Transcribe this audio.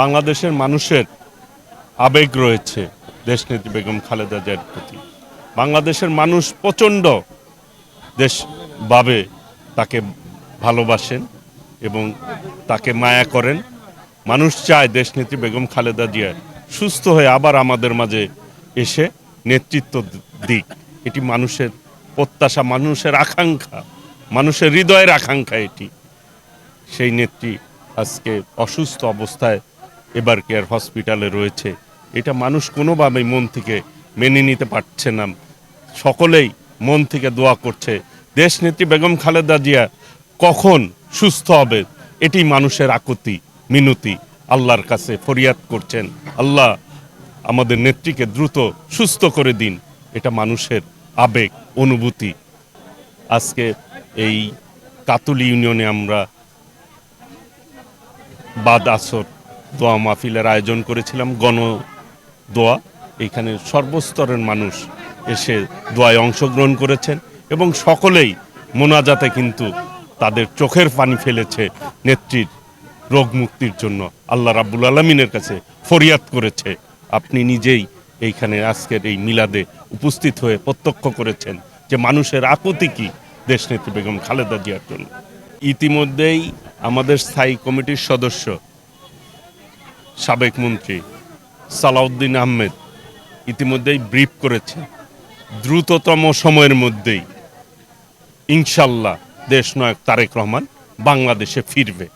বাংলাদেশের মানুষের আবেগ রয়েছে দেশনেত্রী বেগম খালেদা জিয়ার প্রতি। বাংলাদেশের মানুষ প্রচণ্ড দেশভাবে তাকে ভালোবাসেন এবং তাকে মায়া করেন। মানুষ চায় দেশনেত্রী বেগম খালেদা জিয়া সুস্থ হয়ে আবার আমাদের মাঝে এসে নেতৃত্ব দিক। এটি মানুষের প্রত্যাশা, মানুষের আকাঙ্ক্ষা, মানুষের হৃদয়ের আকাঙ্ক্ষা এটি। সেই নেত্রী আজকে অসুস্থ অবস্থায় এবার কেয়ার হসপিটালে রয়েছে? এটা মানুষ কোনোভাবেই মন থেকে মেনে নিতে পারছে না। সকলেই মন থেকে দোয়া করছে। দেশনেত্রী বেগম খালেদা জিয়া কখন সুস্থ হবে? এটি মানুষের আকুতি, মিনতি। আল্লাহর কাছে ফরিয়াদ করছেন। আল্লাহ আমাদের নেত্রীকে দ্রুত সুস্থ করে দিন। এটা মানুষের আবেগ, অনুভূতি। আজকে এই কাতুলি ইউনিয়নে আমরা বাদ আসর দোয়া মাহফিলের আয়োজন করেছিলাম, গণ দোয়া। এখানে সর্বস্তরের মানুষ এসে দোয়ায় অংশগ্রহণ করেছেন এবং সকলেই মোনাজাতে কিন্তু তাদের চোখের পানি ফেলেছে নেত্রীর রোগ মুক্তির জন্য। আল্লাহ রাব্বুল আলমিনের কাছে ফরিয়াদ করেছে। আপনি নিজেই এইখানে আজকের এই মিলাদে উপস্থিত হয়ে প্রত্যক্ষ করেছেন যে মানুষের আকুতি কি দেশনেত্রী বেগম খালেদা জিয়ার জন্য। ইতিমধ্যেই আমাদের স্থায়ী কমিটির সদস্য সাবেক মন্ত্রী সালাউদ্দিন আহমেদ ইতিমধ্যেই ব্রিফ করেছে দ্রুততম সময়ের মধ্যেই ইনশাল্লাহ দেশনায়ক তারেক রহমান বাংলাদেশে ফিরবে।